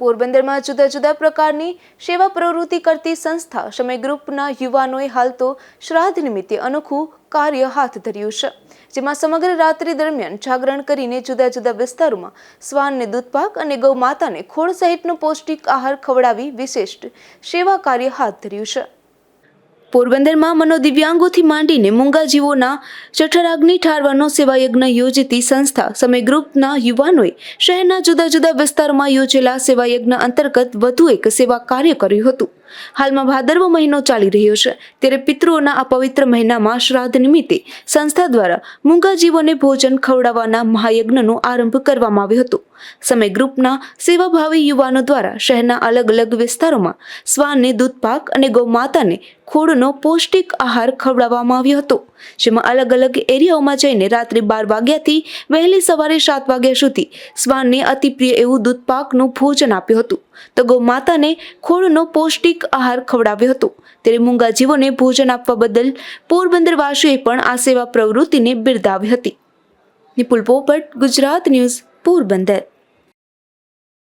પોરબંદરમાં જુદા જુદા પ્રકારની સેવા પ્રવૃત્તિ કરતી સંસ્થા સમય ગ્રુપના યુવાનોએ હાલ તો શ્રાદ્ધ નિમિત્તે અનોખું કાર્ય હાથ ધર્યું છે, જેમાં સમગ્ર રાત્રિ દરમિયાન જાગરણ કરીને જુદા જુદા વિસ્તારોમાં શ્વાનને દૂધપાક અને ગૌ માતાને ખોળ સહિતનો પૌષ્ટિક આહાર ખવડાવી વિશિષ્ટ સેવા કાર્ય હાથ ધર્યું છે. પોરબંદરમાં મનોદિવ્યાંગોથી માંડીને મૂંગા જીવોના જઠરાગ્નિ ઠારવાનો સેવાયજ્ઞ યોજતી સંસ્થા સમય ગ્રુપના યુવાનોએ શહેરના જુદા જુદા વિસ્તારોમાં યોજેલા સેવાયજ્ઞ અંતર્ગત વધુ એક સેવા કાર્ય કર્યું હતું. હાલમાં ભાદરવો મહિનો ચાલી રહ્યો છે. ત્યારે પિતૃઓના આ પવિત્ર મહિનામાં શ્રાદ્ધ નિમિત્તે સંસ્થા દ્વારા મૂંગા જીવોને ભોજન ખવડાવવાના મહાયજ્ઞનો આરંભ કરવામાં આવ્યો હતો. સમય ગ્રુપના સેવાભાવી યુવાનો દ્વારા શહેરના અલગ અલગ વિસ્તારોમાં શ્વાનને દૂધપાક અને ગૌમાતાને ખોળનો પૌષ્ટિક આહાર ખવડાવવામાં આવ્યો હતો. જેમાં અલગ અલગ એરિયાઓમાં જઈને રાત્રે બાર વાગ્યાથી વહેલી સવારે સાત વાગ્યા સુધી શ્વાનને અતિપ્રિય એવું દૂધપાકનું ભોજન આપ્યું હતું. તો ગૌમાતાને ખોળનો પૌષ્ટિક આહાર ખવડાવ્યો હતો. ત્યારે મૂંગા જીવોને ભોજન આપવા બદલ પોરબંદરવાસીઓએ પણ આ સેવા પ્રવૃત્તિને બિરદાવી હતી. નિપુલ પોપટ, ગુજરાત ન્યૂઝ, પોરબંદર.